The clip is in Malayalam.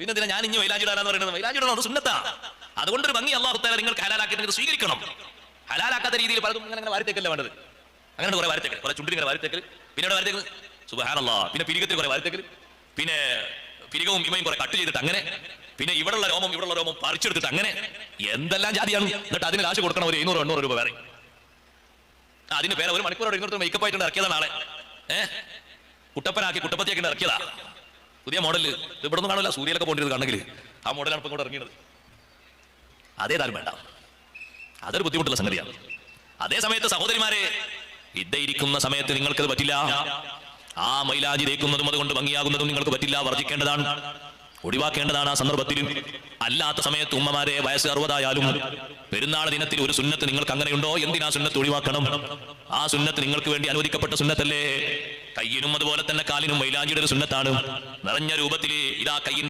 പിന്നെ ഞാൻ ഇനി വൈലാജിടാന്ന് പറയുന്നത്? വൈലാഞ്ചിടണം അത് സുന്നത്താ. അതുകൊണ്ടൊരു ഭംഗി അള്ളാഹു തല നിങ്ങൾക്ക് ഹലാലാക്കിയിട്ട് ഇത് സ്വീകരിക്കണം. ഹലാലാക്കാത്ത രീതിയിൽ പലതും ഇങ്ങനെ അങ്ങനെ വാരത്തേക്കല്ല വേണ്ടത്? അങ്ങനെ കുറെ വാരത്തേക്കൽ കുറെ ചുണ്ടി ഇങ്ങനെ വാരത്തേക്കൽ പിന്നെ വാരത്തേക്കൽ സുബഹാനല്ലാ. പിന്നെ പിരികത്തിൽ കുറെ വാരത്തേക്കൽ പിന്നെ പിരികവും ഇമയും കുറെ കട്ട് ചെയ്തിട്ട് അങ്ങനെ. പിന്നെ ഇവിടെയുള്ള രോമം ഇവിടെയുള്ള രോമം പറിച്ചെടുത്തിട്ട് അങ്ങനെ. എന്തെല്ലാം ജാതിയാണ്? എന്നിട്ട് അതിന് കാശ് കൊടുക്കണം ഒരു എണ്ണൂറ് എണ്ണൂറ് രൂപ വേറെ. അതിന് പേരെ ഒരു മണിക്കൂറോട് ഇങ്ങോട്ട് മേക്കപ്പ് ആയിട്ട് ഇറക്കിയതാണ് ആളെ. ഏഹ് കുട്ടപ്പനാക്കി കുട്ടപ്പത്തിയാക്കി ഇറക്കിയതാ. പുതിയ മോഡൽ. ഇത് ഇവിടെ നിന്ന് കാണില്ല സൂര്യയിലൊക്കെ പോണ്ടിരുന്നത് കണ്ടെങ്കിൽ ആ മോഡലാണ് ഇപ്പം ഇങ്ങോട്ട് ഇറങ്ങിയത്. അതേതാരും വേണ്ട. അതൊരു ബുദ്ധിമുട്ടുള്ള സംഗതിയാണ്. അതേ സമയത്ത് സഹോദരിമാരെ ഇരിക്കുന്ന സമയത്ത് നിങ്ങൾക്കത് പറ്റില്ല. ആ മൈലാജി തേക്കുന്നതും അതുകൊണ്ട് ഭംഗിയാകുന്നതും നിങ്ങൾക്ക് പറ്റില്ല വർജിക്കേണ്ടതാണ്. ഒഴിവാക്കേണ്ടതാണ് ആ സന്ദർഭത്തിലും. അല്ലാത്ത സമയത്ത് ഉമ്മമാരെ വയസ്സ് അറുപതായാലും പെരുന്നാൾ ദിനത്തിൽ ഒരു സുന്നത്ത് നിങ്ങൾക്ക് അങ്ങനെയുണ്ടോ? എന്തിനാ സുന്നത്ത് ഒഴിവാക്കണം? ആ സുന്നത്ത് നിങ്ങൾക്ക് വേണ്ടി അനുവദിക്കപ്പെട്ട സുന്നത്തല്ലേ? കയ്യിനും അതുപോലെ തന്നെ കാലിനും മൈലാഞ്ചിയുടെ ഒരു സുന്നത്താണ്. നിറഞ്ഞ രൂപത്തിൽ ഇതാ കയ്യിൻ